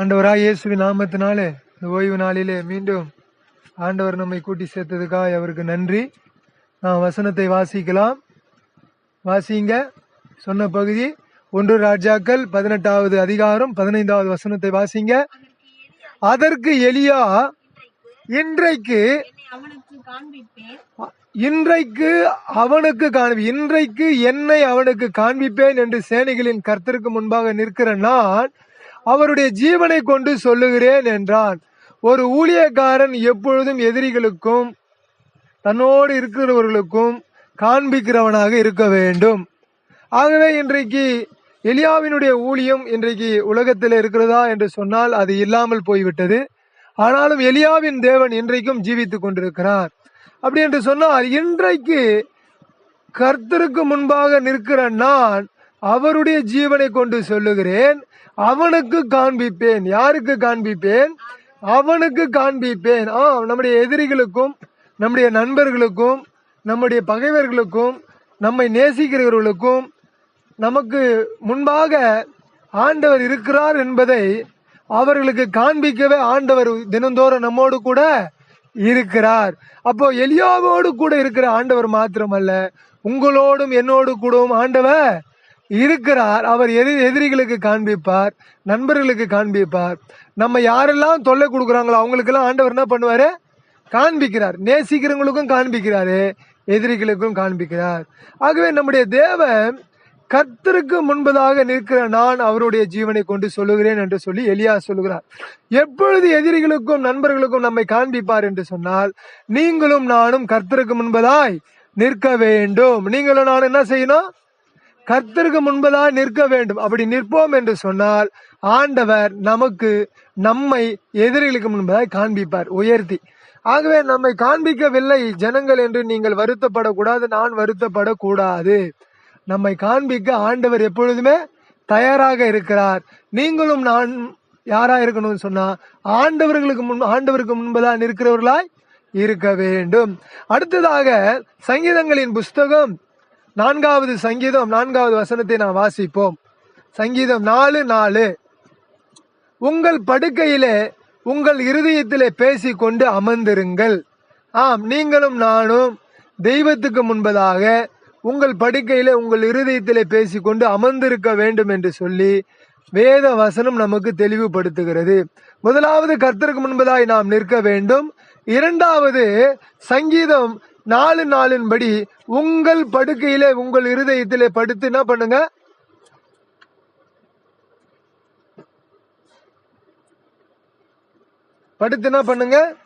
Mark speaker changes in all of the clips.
Speaker 1: ஆண்டவராக இயேசுவின் நாமத்தினாலே இந்த ஓய்வு நாளிலே மீண்டும் ஆண்டவர் நம்மை கூட்டி சேர்த்ததுக்காக அவருக்கு நன்றி. நாம் வசனத்தை வாசிக்கலாம். வாசிங்க. சொன்ன பகுதி ஒன்று ராஜாக்கள் பதினெட்டாவது அதிகாரம் பதினைந்தாவது வசனத்தை வாசிங்க. அதற்கு எலியா இன்றைக்கு இன்றைக்கு அவனுக்கு காண்பி இன்றைக்கு என்னை அவனுக்கு காண்பிப்பேன் என்று சேனைகளின் கர்த்தருக்கு முன்பாக நிற்கிற நான் அவருடைய ஜீவனை கொண்டு சொல்லுகிறேன் என்றான். ஒரு ஊழியக்காரன் எப்பொழுதும் எதிரிகளுக்கும் தன்னோடு இருக்கிறவர்களுக்கும் காண்பிக்கிறவனாக இருக்க வேண்டும். ஆகவே இன்றைக்கு எலியாவினுடைய ஊழியம் இன்றைக்கு உலகத்தில் இருக்கிறதா என்று சொன்னால் அது இல்லாமல் போய்விட்டது. ஆனாலும் எலியாவின் தேவன் இன்றைக்கும் ஜீவித்து கொண்டிருக்கிறார். அப்படி என்று சொன்னால் இன்றைக்கு கர்த்தருக்கு முன்பாக நிற்கிற நான் அவருடைய ஜீவனை கொண்டு சொல்லுகிறேன். அவனுக்கு காண்பிப்பேன். யாருக்கு காண்பிப்பேன்? அவனுக்கு காண்பிப்பேன். ஆ நம்முடைய எதிரிகளுக்கும் நம்முடைய நண்பர்களுக்கும் நம்முடைய பகைவர்களுக்கும் நம்மை நேசிக்கிறவர்களுக்கும் நமக்கு முன்பாக ஆண்டவர் இருக்கிறார் என்பதை அவர்களுக்கு காண்பிக்கவே ஆண்டவர் தினந்தோறும் நம்மோடு கூட இருக்கிறார். அப்போ எலியாவோடு கூட இருக்கிற ஆண்டவர் மாத்திரமல்ல உங்களோடும் என்னோடு கூடவும் ஆண்டவர் இருக்கிறார். அவர் எதிரி எதிரிகளுக்கு காண்பிப்பார் நண்பர்களுக்கு காண்பிப்பார். நம்ம யாரெல்லாம் தொல்லை கொடுக்குறாங்களோ அவங்களுக்கெல்லாம் ஆண்டவர் என்ன பண்ணுவார்? காண்பிக்கிறார். நேசிக்கிறவங்களுக்கும் காண்பிக்கிறாரு எதிரிகளுக்கும் காண்பிக்கிறார். ஆகவே நம்முடைய தேவன் கர்த்தருக்கு முன்பதாக நிற்கிற நான் அவருடைய ஜீவனை கொண்டு சொல்லுகிறேன் என்று சொல்லி எலியா சொல்லுகிறார். எப்பொழுது எதிரிகளுக்கும் நண்பர்களுக்கும் நம்மை காண்பிப்பார் என்று சொன்னால் நீங்களும் நானும் கர்த்தருக்கு முன்பதாய் நிற்க வேண்டும். நீங்களும் நான் என்ன செய்யணும்? கர்த்தருக்கு முன்பதாக நிற்க வேண்டும். அப்படி நிற்போம் என்று சொன்னால் ஆண்டவர் நமக்கு நம்மை எதிரிகளுக்கு முன்பதாக காண்பிப்பார் உயர்த்தி. ஆகவே நம்மை காண்பிக்கவில்லை ஜனங்கள் என்று நீங்கள் வருத்தப்படக்கூடாது நான் வருத்தப்படக்கூடாது. நம்மை காண்பிக்க ஆண்டவர் எப்பொழுதுமே தயாராக இருக்கிறார். நீங்களும் நான் யாரா இருக்கணும்னு சொன்னா ஆண்டவர்களுக்கு முன் ஆண்டவருக்கு முன்பதாக நிற்கிறவர்களாய் இருக்க வேண்டும். அடுத்ததாக சங்கீதங்களின் புஸ்தகம் நான்காவது சங்கீதம் நான்காவது வசனத்தை நாம் வாசிப்போம். சங்கீதம் நாலு நாலு. உங்கள் படுக்கையிலே உங்கள் இருதயத்திலே பேசிக்கொண்டு அமர்ந்திருங்கள். ஆம் நீங்களும் நானும் தெய்வத்துக்கு முன்பதாக உங்கள் படுக்கையிலே உங்கள் இருதயத்திலே பேசிக்கொண்டு அமர்ந்திருக்க வேண்டும் என்று சொல்லி வேத வசனம் நமக்கு தெளிவுபடுத்துகிறது. முதலாவது கர்த்தருக்கு முன்பதாய் நாம் நிற்க வேண்டும். இரண்டாவது சங்கீதம் நாலு நாளின்படி உங்கள் படுக்கையிலே உங்கள் இருதயத்திலே படுத்து என்ன பண்ணுங்க? படுத்து என்ன பண்ணுங்க?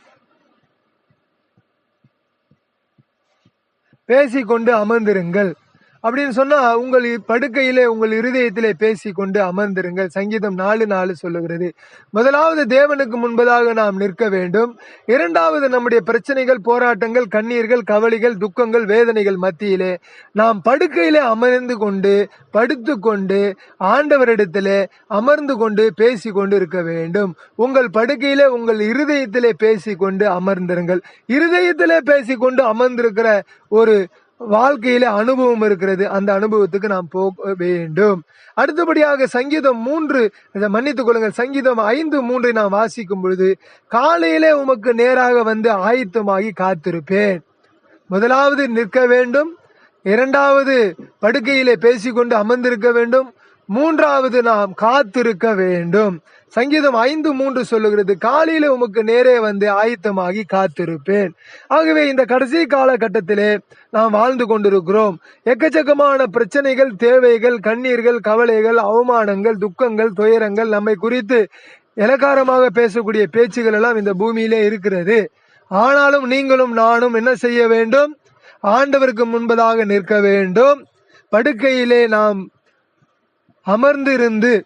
Speaker 1: பேசிக்கொண்டு அமர்ந்திருங்கள். அப்படின்னு சொன்னா உங்கள் படுக்கையிலே உங்கள் இருதயத்திலே பேசிக்கொண்டு அமர்ந்திருங்கள். சங்கீதம் நாலு நாலு சொல்லுகிறது. முதலாவது தேவனுக்கு முன்பதாக நாம் நிற்க வேண்டும். இரண்டாவது நம்முடைய பிரச்சனைகள் போராட்டங்கள் கண்ணீர்கள் கவலைகள் துக்கங்கள் வேதனைகள் மத்தியிலே நாம் படுக்கையிலே அமர்ந்து கொண்டு படுத்து கொண்டு ஆண்டவரிடத்திலே அமர்ந்து கொண்டு பேசி கொண்டு இருக்க வேண்டும். உங்கள் படுக்கையிலே உங்கள் இருதயத்திலே பேசிக்கொண்டு அமர்ந்திருங்கள். இருதயத்திலே பேசிக்கொண்டு அமர்ந்திருக்கிற ஒரு வாழ்க்கையில அனுபவம் இருக்கிறது. அந்த அனுபவத்துக்கு நாம் போக வேண்டும். அடுத்தபடியாக சங்கீதம் மூன்று இதை மன்னித்துக் கொள்ளுங்கள். சங்கீதம் ஐந்து மூன்றை நாம் வாசிக்கும் பொழுது காலையிலே உமக்கு நேராக வந்து ஆயத்தமாகி காத்திருப்பேன். முதலாவது நிற்க வேண்டும். இரண்டாவது படுக்கையிலே பேசிக்கொண்டு அமர்ந்திருக்க வேண்டும். மூன்றாவது நாம் காத்திருக்க வேண்டும். சங்கீதம் ஐந்து மூன்று சொல்லுகிறது காலையில உமக்கு நேரே வந்து ஆயத்தமாகி காத்திருப்பேன். ஆகவே இந்த கடைசி காலகட்டத்திலே நாம் வாழ்ந்து கொண்டிருக்கிறோம். எக்கச்சக்கமான பிரச்சனைகள் தேவைகள் கண்ணீர்கள் கவலைகள் அவமானங்கள் துக்கங்கள் துயரங்கள் நம்மை குறித்து இலக்காரமாக பேசக்கூடிய பேச்சுகள் எல்லாம் இந்த பூமியிலே இருக்கிறது. ஆனாலும் நீங்களும் நானும் என்ன செய்ய வேண்டும்? ஆண்டவருக்கு முன்பதாக நிற்க வேண்டும். படுக்கையிலே நாம் அமர்ந்திருந்து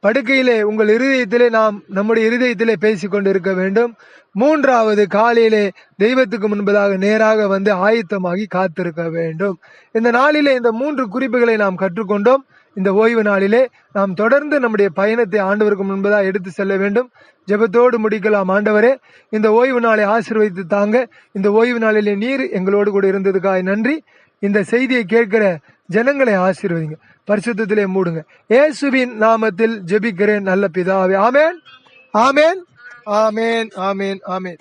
Speaker 1: படுக்கையிலே உங்கள் இருதயத்திலே நாம் நம்முடைய இருதயத்திலே பேசிக்கொண்டு இருக்க வேண்டும். மூன்றாவது காலையிலே தெய்வத்துக்கு முன்பதாக நேராக வந்து ஆயத்தமாகி காத்திருக்க வேண்டும். இந்த நாளிலே இந்த மூன்று குறிப்புகளை நாம் கற்றுக்கொண்டோம். இந்த ஓய்வு நாளிலே நாம் தொடர்ந்து நம்முடைய பயணத்தை ஆண்டவருக்கு முன்பதாக எடுத்து செல்ல வேண்டும். ஜெபத்தோடு முடிக்கலாம் ஆண்டவரே. இந்த ஓய்வு நாளை ஆசீர்வதித்து தாங்க. இந்த ஓய்வு நாளிலே நீர் எங்களோடு கூட இருந்ததுக்காக நன்றி. இந்த செய்தியை கேட்கிற ஜனங்களை ஆசீர்வதிங்க. பரிசுத்திலே மூடுங்க. இயேசுவின் நாமத்தில் ஜெபிக்கிறேன் நல்ல பிதாவே. ஆமேன் ஆமேன். ஆமேன். ஆமேன். ஆமேன்.